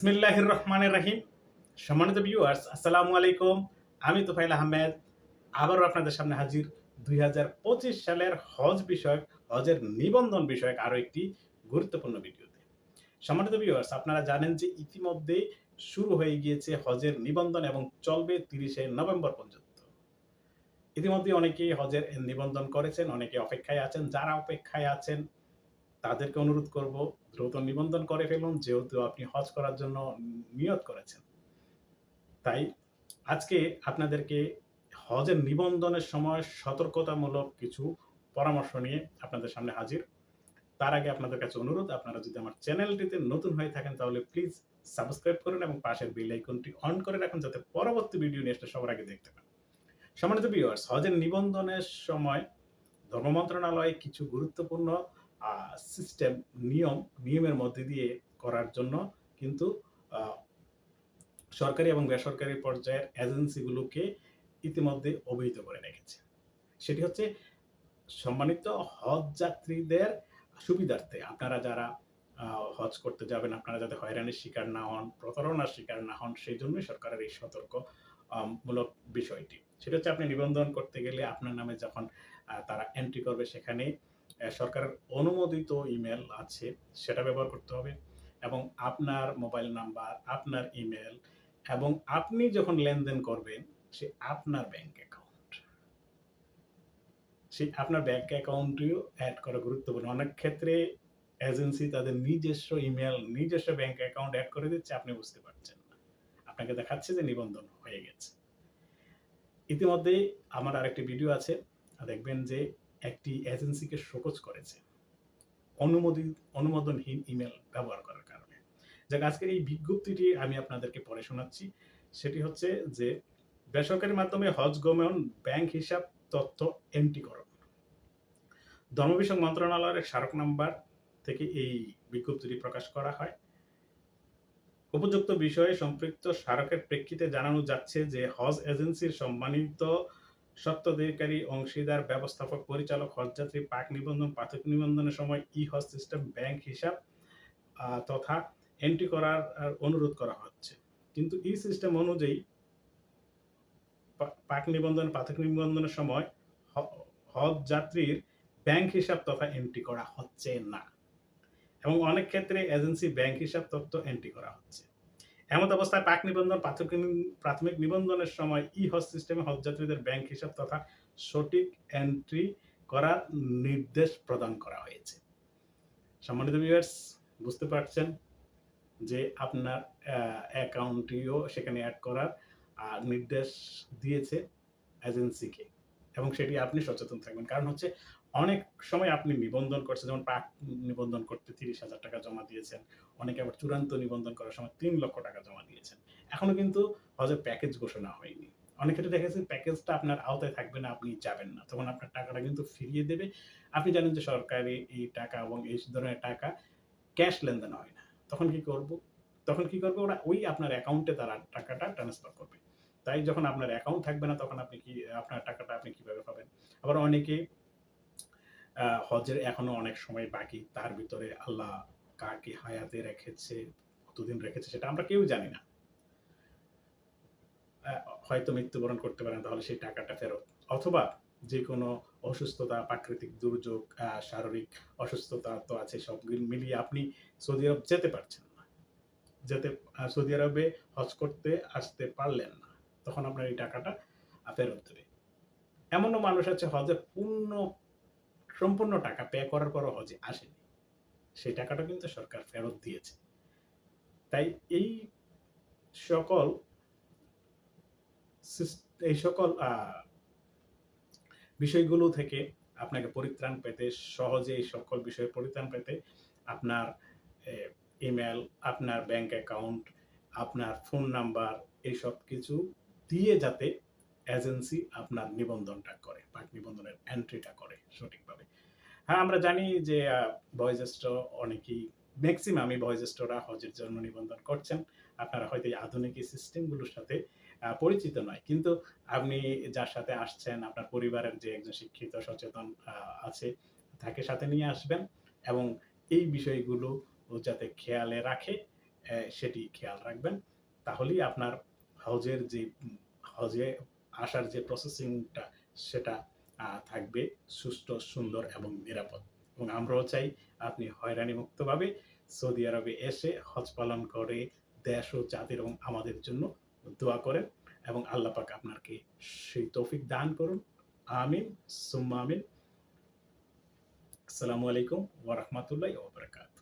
বিসমিল্লাহির রহমানির রহিম সম্মানিত ভিউয়ার্স আসসালামু আলাইকুম। আমি তোফাইল আহমেদ। আবারও আপনাদের সামনে হাজির। দুই হাজার পঁচিশ সালের হজ বিষয়ক, হজের নিবন্ধন বিষয়ক আরও একটি গুরুত্বপূর্ণ ভিডিওতে। সম্মানিত ভিউয়ার্স আপনারা জানেন যে ইতিমধ্যে শুরু হয়ে গিয়েছে হজের নিবন্ধন এবং চলবে তিরিশে নভেম্বর পর্যন্ত। ইতিমধ্যে অনেকেই হজের নিবন্ধন করেছেন, অনেকে অপেক্ষায় আছেন। যারা অপেক্ষায় আছেন তাদেরকে অনুরোধ করব, দ্রুত নিবন্ধন করে ফেলুন, যেহেতু আপনি হজ করার জন্য নিয়ত করেছেন। তাই আজকে আপনাদেরকে হজের নিবন্ধনের সময় সতর্কতামূলক কিছু পরামর্শ নিয়ে আপনাদের সামনে হাজির। তার আগে আপনাদের কাছে অনুরোধ, আপনারা যদি আমার চ্যানেলটিতে নতুন হয়ে থাকেন, তাহলে প্লিজ সাবস্ক্রাইব করুন এবং পাশের বেল আইকনটি অন করে রাখুন, যাতে পরবর্তী ভিডিও নিয়ে সবার আগে দেখতে পান। সম্মানিত ভিউয়ার্স হজের নিবন্ধনের সময় ধর্ম মন্ত্রণালয়ে কিছু গুরুত্বপূর্ণ সিস্টেম নিয়ম, নিয়মের মধ্যে দিয়ে করার জন্য কিন্তু সরকারি এবং বেসরকারি পর্যায়ের এজেন্সিগুলোকে ইতিমধ্যে অবহিত করে রেখেছে। সেটি হচ্ছে সম্মানিত হজ যাত্রীদের সুবিধার্থে আপনারা যারা হজ করতে যাবেন, আপনারা যাতে হয়রানির শিকার না হন, প্রতারণার শিকার না হন, সেই জন্যই সরকারের এই সতর্ক মূলক বিষয়টি। সেটা হচ্ছে আপনি নিবন্ধন করতে গেলে আপনার নামে যখন তারা এন্ট্রি করবে সেখানে সরকারের অনুমোদিত ইমেল আছে, সেটা ব্যবহার করতে হবে এবং আপনার মোবাইল নাম্বার আপনার ইমেল এবং আপনি যখন লেনদেন করবেন, সে আপনার ব্যাংক অ্যাকাউন্ট সেই আপনার ব্যাংক অ্যাকাউন্টটিও অ্যাড করা গুরুত্বপূর্ণ। অনেক ক্ষেত্রে এজেন্সি তাদের নিজস্ব ইমেল নিজস্ব ব্যাংক অ্যাকাউন্ট অ্যাড করে দিচ্ছে, আপনি বুঝতে পারছেন না। আপনাকে দেখাচ্ছে যে নিবন্ধন হয়ে গেছে। ইতিমধ্যে আমার আরেকটি ভিডিও আছে, দেখবেন যে একটি এজেন্সিকে শোকজ করেছে অনুমোদিত, অনুমোদনহীন ইমেল ব্যবহার করার কারণে। যাক, আজকের এই বিজ্ঞপ্তিটি আমি আপনাদেরকে পড়ে শোনাচ্ছি। সেটি হচ্ছে যে, বেসরকারি মাধ্যমে হজ গমন, ব্যাংক হিসাব, তথ্য এন্ট্রিকরণ ধর্ম বিষয়ক মন্ত্রণালয়ের স্মারক নাম্বার থেকে এই বিজ্ঞপ্তিটি প্রকাশ করা হয়। উপযুক্ত বিষয়ে সম্পৃক্ত স্মারকের প্রেক্ষিতে জানানো যাচ্ছে যে, হজ এজেন্সির সম্মানিত অংশীদার ব্যবস্থাপক পরিচালক পাক নিবন্ধন, পাঠক নিবন্ধনের সময় ই হজ সিস্টেম ব্যাংক হিসাব তথা এন্ট্রি করার অনুরোধ করা হচ্ছে। কিন্তু ই সিস্টেম অনুযায়ী পাক নিবন্ধন, পাঠক নিবন্ধনের সময় হজ যাত্রীর ব্যাংক হিসাব তথা এন্ট্রি করা হচ্ছে না। এবং অনেক ক্ষেত্রে এজেন্সি ব্যাংক হিসাব তথ্য এন্ট্রি করা হচ্ছে। এমত অবস্থায় পাক নিবন্ধন, প্রাথমিক নিবন্ধনের সময় ই হজ সিস্টেমে হজযাত্রীদের ব্যাংক হিসাব তথা সঠিক এন্ট্রি করার নির্দেশ প্রদান করা হয়েছে। সম্মানিত ভিউয়ার্স বুঝতে পারছেন যে আপনার অ্যাকাউন্টটিও সেখানে অ্যাড করার নির্দেশ দিয়েছে এজেন্সিকে এবং সেটি আপনি সচেতন থাকবেন। কারণ হচ্ছে অনেক সময় আপনি নিবন্ধন করছেন, যেমন পাক নিবন্ধন করতে তিরিশ হাজার টাকা জমা দিয়েছেন, অনেকে আবার চূড়ান্ত নিবন্ধন করার সময় তিন লক্ষ টাকা জমা দিয়েছেন। এখনও কিন্তু হজের প্যাকেজ ঘোষণা হয়নি। অনেক ক্ষেত্রে দেখা যাচ্ছে প্যাকেজটা আপনার আওতায় থাকবে না, আপনি যাবেন না। তখন আপনার টাকাটা কিন্তু ফিরিয়ে দেবে। আপনি জানেন যে সরকারি এই টাকা এবং এই ধরনের টাকা ক্যাশ লেনদেন হয় না। তখন কি করব? তখন কি করবে? ওরা ওই আপনার অ্যাকাউন্টে তারা টাকাটা ট্রান্সফার করবে। তাই যখন আপনার অ্যাকাউন্ট থাকবে না, তখন আপনি কি, আপনার টাকাটা আপনি কীভাবে পাবেন? আবার অনেকে হজের এখনও অনেক সময় বাকি। তার ভিতরে আল্লাহ কাকে হায়াতে রেখেছে, কতদিন রেখেছে সেটা আমরা কেউ জানি না। হয়তো মৃত্যুবরণ করতে পারেন, তাহলে সেই টাকাটা ফেরত। অথবা যে কোনো অসুস্থতা, প্রাকৃতিক দুর্যোগ শারীরিক অসুস্থতা তো আছে, সব মিলিয়ে আপনি সৌদি আরব যেতে পারছেন না। যেতে সৌদি আরবে হজ করতে আসতে পারলেন না, তখন আপনার এই টাকাটা ফেরত দেবে। এমনও মানুষ আছে হজে পূর্ণ সম্পূর্ণ টাকা পে করার পরও হজে আসেনি। সেই টাকাটা কিন্তু সরকার ফেরত দিয়েছে। তাই এই সকল এই সকল বিষয়গুলো থেকে আপনাকে পরিত্রাণ পেতে, সহজে এই সকল বিষয়ে পরিত্রাণ পেতে আপনার ইমেল আপনার ব্যাংক অ্যাকাউন্ট আপনার ফোন নাম্বার এইসব কিছু দিয়ে যাতে এজেন্সি আপনার নিবন্ধনটা করে পাক নিবন্ধনের এন্ট্রিটা করে সঠিকভাবে। হ্যাঁ আমরা জানি যে বয়োজ্যেষ্ঠ অনেকেই ম্যাক্সিমামই বয়োজ্যেষ্ঠরা হজের জন্য নিবন্ধন করছেন। আপনারা হয়তো এই আধুনিক সিস্টেমগুলোর সাথে পরিচিত নয়। কিন্তু আপনি যার সাথে আসছেন, আপনার পরিবারের যে একজন শিক্ষিত, সচেতন আছে, তাকে সাথে নিয়ে আসবেন এবং এই বিষয়গুলো যাতে খেয়ালে রাখে সেটি খেয়াল রাখবেন। তাহলেই আপনার হজের যে হজে আসার যে প্রসেসিংটা সেটা থাকবে সুষ্ঠু, সুন্দর এবং নিরাপদ। এবং আমরাও চাই আপনি হয়রানিমুক্তভাবে সৌদি আরবে এসে হজ পালন করে দেশ ও জাতির এবং আমাদের জন্য দোয়া করেন এবং আল্লাহ পাক আপনাকে সেই তৌফিক দান করুন। আমিন, সুম্মা আমিন। আসসালামু আলাইকুম ওয়া বারাকাতুহু।